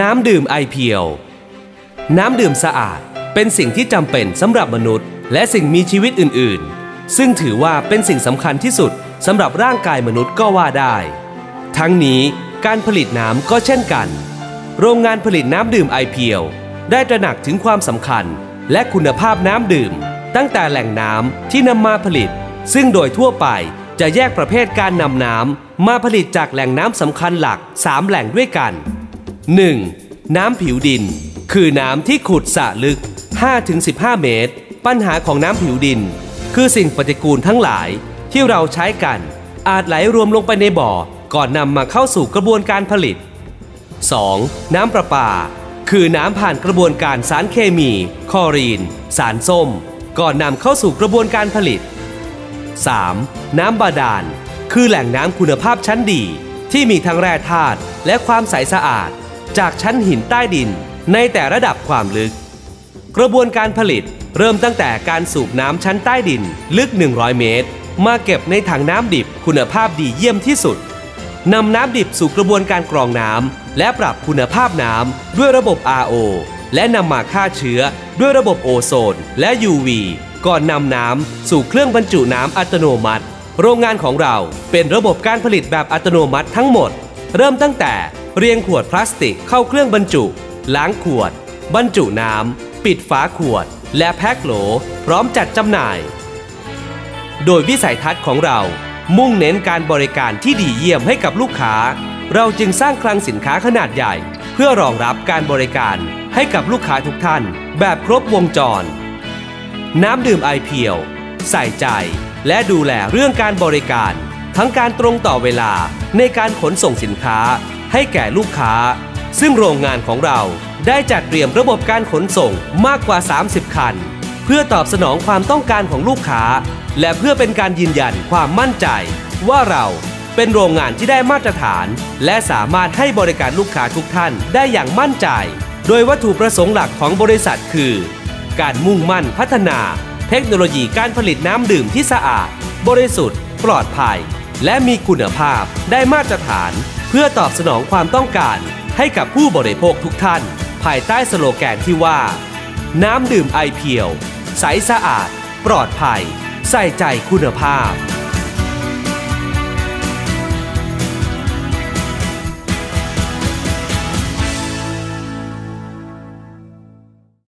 น้ำดื่มไอเพียว น้ำดื่มสะอาดเป็นสิ่งที่จำเป็นสำหรับมนุษย์ และสิ่งมีชีวิตอื่น ๆ ซึ่งถือว่าเป็นสิ่งสำคัญที่สุดสำหรับร่างกายมนุษย์ก็ว่าได้ ทั้งนี้การผลิตน้ำก็เช่นกัน โรงงานผลิตน้ำดื่มไอเพียว ได้ตระหนักถึงความสำคัญ และคุณภาพน้ำดื่ม ตั้งแต่แหล่งน้ำที่นำมาผลิต ซึ่งโดยทั่วไปจะแยกประเภทการนำน้ำมาผลิตจากแหล่งน้ำสำคัญหลัก 3 แหล่งด้วยกัน 1. น้ำผิวดิน คือน้ำที่ขุดสระลึก 5-15 เมตร ปัญหาของน้ำผิวดิน คือสิ่งปฏิกูลทั้งหลายที่เราใช้กัน อาจไหลรวมลงไปในบ่อ ก่อนนำมาเข้าสู่กระบวนการผลิต 2. น้ำประปา คือน้ำผ่านกระบวนการสารเคมีคลอรีน สารส้ม ก่อนนำเข้าสู่กระบวนการผลิต 3. น้ำบาดาล คือแหล่งน้ำคุณภาพชั้นดี ที่มีทั้งแร่ธาตุและความใสสะอาด จากชั้นหินใต้ดินในแต่ระดับความลึก กระบวนการผลิตเริ่มตั้งแต่การสูบน้ำชั้นใต้ดินลึก 100 เมตร มาเก็บในถังน้ำดิบคุณภาพดีเยี่ยมที่สุดนำน้ำดิบสู่กระบวนการกรองน้ำและปรับคุณภาพน้ำด้วยระบบ RO และนำมาฆ่าเชื้อด้วยระบบโอโซนและ UV ก่อนนำน้ำสู่เครื่องบรรจุน้ำอัตโนมัติ โรงงานของเราเป็นระบบการผลิตแบบอัตโนมัติทั้งหมด เริ่มตั้งแต่ เรียงขวดพลาสติกเข้าเครื่องบรรจุ ล้างขวด บรรจุน้ำ ปิดฝาขวด และแพ็คโหล พร้อมจัดจำหน่าย โดยวิสัยทัศน์ของเรามุ่งเน้นการบริการที่ดีเยี่ยมให้กับลูกค้า เราจึงสร้างคลังสินค้าขนาดใหญ่ เพื่อรองรับการบริการให้กับลูกค้าทุกท่าน แบบครบวงจร น้ำดื่มไอเพียว ใส่ใจ และดูแลเรื่องการบริการ ทั้งการตรงต่อเวลาในการขนส่งสินค้า ให้แก่ลูกค้า ซึ่งโรงงานของเราได้จัดเตรียมระบบการขนส่งมากกว่า 30 คัน เพื่อตอบสนองความต้องการของลูกค้า และเพื่อเป็นการยืนยันความมั่นใจ ว่าเราเป็นโรงงานที่ได้มาตรฐาน และสามารถให้บริการลูกค้าทุกท่านได้อย่างมั่นใจ โดยวัตถุประสงค์หลักของบริษัทคือ การมุ่งมั่นพัฒนา เทคโนโลยีการผลิตน้ำดื่มที่สะอาด บริสุทธิ์ ปลอดภัย และมีคุณภาพได้มาตรฐาน เพื่อตอบสนองความต้องการให้กับผู้บริโภคทุกท่าน ภายใต้สโลแกนที่ว่า น้ำดื่มไอเพียว ใสสะอาด ปลอดภัย ใส่ใจคุณภาพ